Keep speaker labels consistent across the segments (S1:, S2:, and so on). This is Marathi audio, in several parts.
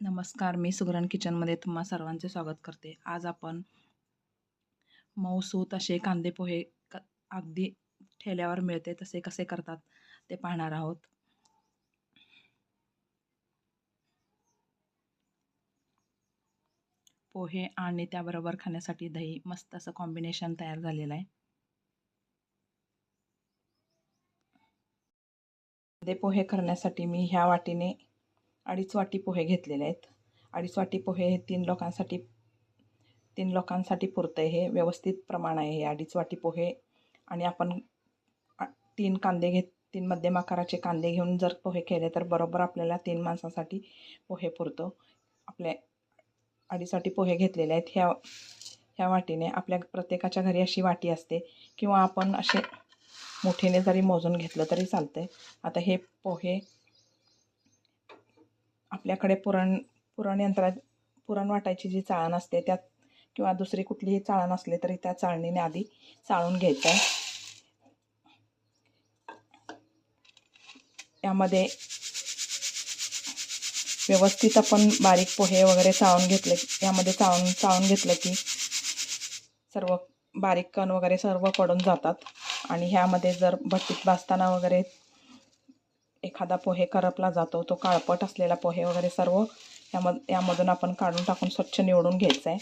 S1: नमस्कार मी सुगरण किचनमध्ये तुम्हा सर्वांचे स्वागत करते. आज आपण मऊसूत असे कांदे पोहे क अगदी ठेल्यावर मिळते तसे कसे करतात ते पाहणार आहोत. पोहे आणि त्याबरोबर खाण्यासाठी दही मस्त असं कॉम्बिनेशन तयार झालेलं आहे. कांदे पोहे करण्यासाठी मी ह्या वाटीने अडीच वाटी पोहे घेतलेले आहेत. अडीच वाटी पोहे हे तीन लोकांसाठी तीन लोकांसाठी पुरतं आहे हे. व्यवस्थित प्रमाण आहे हे. अडीच वाटी पोहे आणि आपण तीन कांदे घेत तीन मध्यम आकाराचे कांदे घेऊन जर पोहे केले तर बरोबर आपल्याला तीन माणसांसाठी पोहे पुरतो. आपल्या अडीच वाटी पोहे घेतलेले आहेत. ह्या ह्या वाटीने आपल्या प्रत्येकाच्या घरी अशी वाटी असते किंवा आपण असे मोठीने जरी मोजून घेतलं तरी चालतं आहे आता हे पोहे आपल्याकडे पुरण पुरण यंत्रात पुरण वाटायची जी चाळण असते त्यात किंवा दुसरी कुठलीही चाळण असली तरी त्या चाळणीने आधी चाळून घ्यायचं आहे. यामध्ये व्यवस्थित आपण बारीक पोहे वगैरे चाळून घेतले यामध्ये चाळून चाळून घेतलं की सर्व बारीक कण वगैरे सर्व पडून जातात. आणि ह्यामध्ये जर भट्टीत भाजताना वगैरे एखादा पोहे करपला जातो तो काळपट असलेला पोहे वगैरे सर्व यामध यामधून आपण काढून टाकून स्वच्छ निवडून घ्यायचं आहे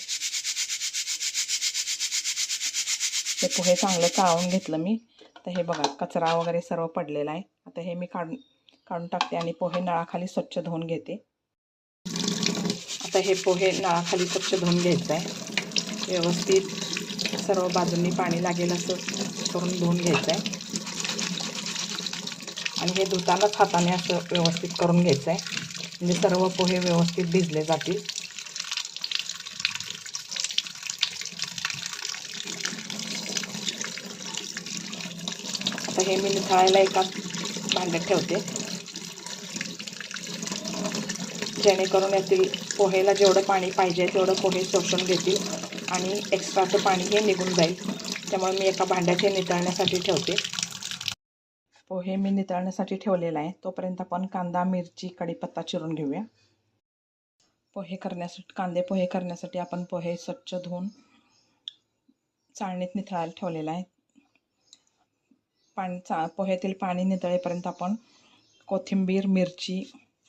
S1: ते पोहे चांगलं चाळून घेतलं मी. तर हे बघा कचरा वगैरे सर्व पडलेला आहे. आता हे मी काढून काढून टाकते आणि पोहे नळाखाली स्वच्छ धुवून घेते. आता हे पोहे नळाखाली स्वच्छ धुवून घ्यायचं आहे व्यवस्थित सर्व बाजूंनी पाणी लागेल असं करून धुवून घ्यायचं आहे आणि हे धुतानाच हाताने असं व्यवस्थित करून घ्यायचं आहे. म्हणजे सर्व पोहे व्यवस्थित भिजले जातील. आता हे मी निथळायला एका भांड्यात ठेवते. जेणेकरून यातील पोहेला जेवढं पाणी पाहिजे तेवढं पोहे शोषून घेतील आणि एक्स्ट्राचं पाणी हे निघून जाईल. त्यामुळे मी एका भांड्यात हे नितळण्यासाठी ठेवते. पोहे मी नितळण्यासाठी ठेवलेला आहे. तोपर्यंत आपण कांदा मिरची कढीपत्ता चिरून घेऊया. पोहे करण्यासाठी कांदे पोहे करण्यासाठी आपण पोहे स्वच्छ धुवून चाळणीत निथळायला ठेवलेला आहे. पाणी चा पोह्यातील पाणी नितळेपर्यंत आपण कोथिंबीर मिरची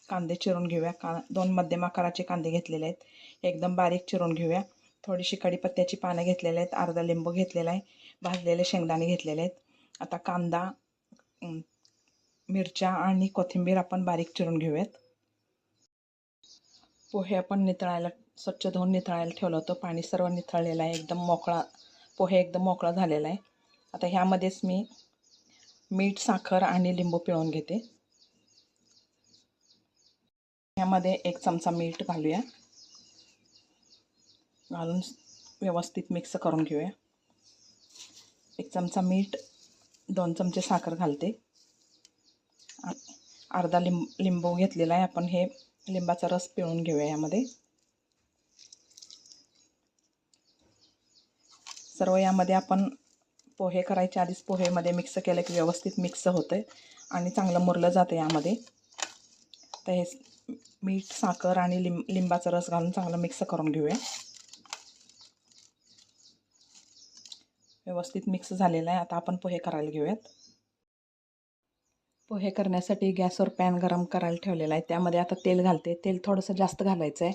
S1: कांदे चिरून घेऊया. का दोन मध्यम आकाराचे कांदे घेतलेले आहेत. एकदम बारीक चिरून घेऊया. थोडीशी कढीपत्त्याची पानं घेतलेले आहेत. अर्धा लिंबू घेतलेला आहे. भाजलेले शेंगदाणे घेतलेले आहेत. आता कांदा मिरच्या आणि कोथिंबीर आपण बारीक चिरून घेऊयात. पोहे आपण नितळायला स्वच्छ धुवून नितळायला ठेवलं होतं. पाणी सर्व निथळलेलं आहे. एकदम मोकळा पोहे एकदम मोकळा झालेला आहे. आता ह्यामध्येच मी मीठ साखर आणि लिंबू पिळून घेते. ह्यामध्ये एक चमचा मीठ घालूया. घालून व्यवस्थित मिक्स करून घेऊया. एक चमचा मीठ दोन चमचे साखर घालते. अर्धा लिंब लिंबू घेतलेला आहे. आपण हे लिंबाचा रस पिळून घेऊया यामध्ये. सर्व यामध्ये आपण पोहे करायच्या आधीच पोहेमध्ये मिक्स केलं की व्यवस्थित मिक्स होतं आणि चांगलं मुरलं जातं यामध्ये. तर हे मीठ साखर आणि लिंब लिंबाचा रस घालून चांगलं मिक्स करून घेऊया. व्यवस्थित मिक्स झालेला आहे. आता आपण पोहे करायला घेऊयात. पोहे करण्यासाठी गॅसवर पॅन गरम करायला ठेवलेला आहे. त्यामध्ये आता तेल घालते. तेल थोडंसं जास्त घालायचं आहे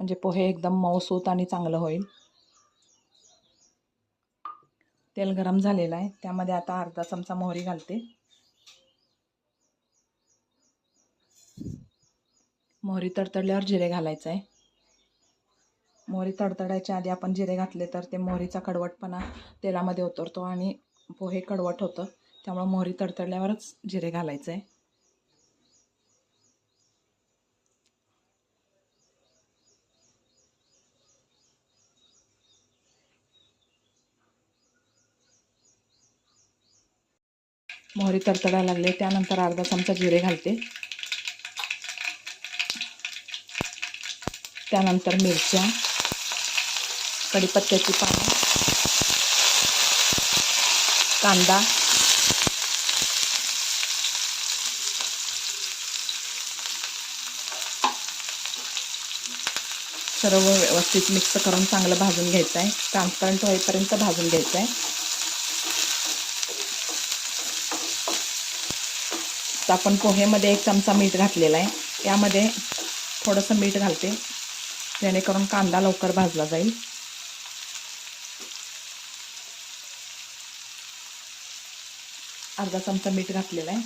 S1: म्हणजे पोहे एकदम मऊसूत आणि चांगलं होईल. तेल गरम झालेलं आहे. त्यामध्ये आता अर्धा चमचा मोहरी घालते. मोहरी तडतडल्यावर जिरे घालायचं आहे मोहरी तडतडायच्या आधी आपण जिरे घातले तर ते मोहरीचा कडवटपणा तेलामध्ये उतरतो आणि पोहे कडवट होतं. त्यामुळं मोहरी तडतडल्यावरच जिरे घालायचं. आहे मोहरी तडतडायला लागले. त्यानंतर अर्धा चमचा जिरे घालते. त्यानंतर मिरच्या. कढीपत्त्याची पानं कांदा सर्व व्यवस्थित मिक्स करून चांगलं भाजून घ्यायचं आहे ट्रान्सपरंट होईपर्यंत भाजून घ्यायचं आहे तर आपण पोहेमध्ये एक चमचा मीठ घातलेला आहे. यामध्ये थोडंसं मीठ घालते. जेणेकरून कांदा लवकर भाजला जाईल. अर्धा चमचा मीठ घातलेला आहे.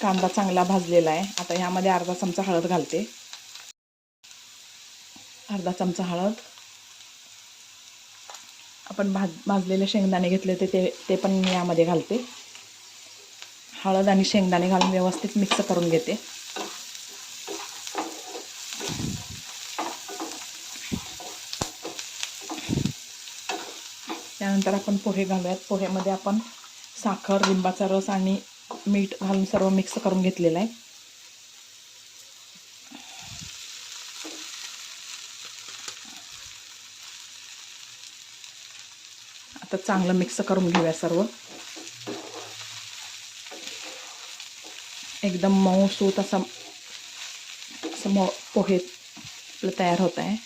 S1: कांदा चांगला भाजलेला आहे. आता ह्यामध्ये अर्धा चमचा हळद घालते. अर्धा चमचा हळद. आपण भाज भाजलेले शेंगदाणे घेतले होते ते ते पण मी यामध्ये घालते. हळद आणि शेंगदाणे घालून व्यवस्थित मिक्स करून घेते. त्यानंतर आपण पोहे घालूयात. पोहेमध्ये आपण साखर लिंबाचा रस आणि मीठ घालून सर्व मिक्स करून घेतलेलं आहे. आता चांगलं मिक्स करून घेऊया सर्व. एकदम मऊ सूत असा असं पोहे तयार होत आहे.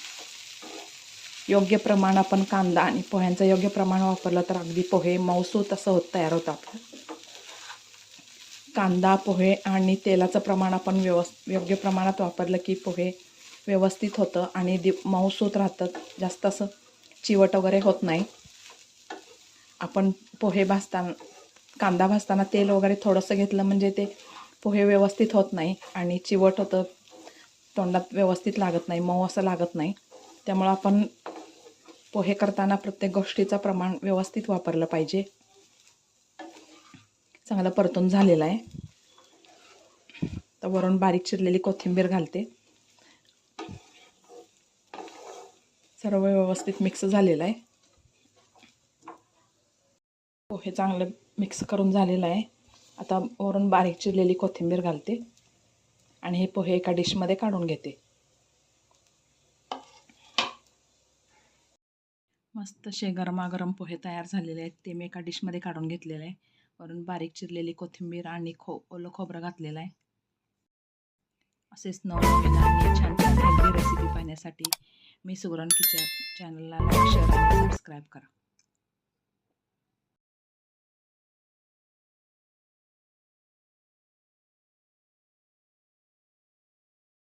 S1: योग्य प्रमाण आपण कांदा आणि पोह्यांचं योग्य प्रमाण वापरलं तर अगदी पोहे मऊसूत असं होत तयार होतात. कांदा पोहे आणि तेलाचं प्रमाण आपण व्यवस् योग्य प्रमाणात वापरलं की पोहे व्यवस्थित होतं आणि दि मऊसूत राहतं जास्त असं चिवट वगैरे होत नाही. आपण पोहे भाजताना कांदा भाजताना तेल वगैरे थोडंसं घेतलं म्हणजे ते पोहे व्यवस्थित होत नाही आणि चिवट होतं. तोंडात व्यवस्थित लागत नाही मऊ असं लागत नाही. त्यामुळं आपण पोहे करताना प्रत्येक गोष्टीचं प्रमाण व्यवस्थित वापरलं पाहिजे. चांगलं परतून झालेला आहे. तर वरून बारीक चिरलेली कोथिंबीर घालते. सर्व व्यवस्थित मिक्स झालेलं आहे. पोहे चांगलं मिक्स करून झालेलं आहे. आता वरून बारीक चिरलेली कोथिंबीर घालते. आणि हे पोहे एका डिशमध्ये काढून घेते. मस्त असे गरमागरम पोहे तयार झालेले आहेत. ते मी एका डिशमध्ये काढून घेतलेले आहे. वरून बारीक चिरलेली कोथिंबीर आणि खो ओलं खोबरं घातलेलं आहे. असेच नवनवीन आणि छान छान हेल्दी रेसिपी पाहण्यासाठी मी सुगरण किचन चॅनलला लाईक शेअर आणि सबस्क्राईब करा.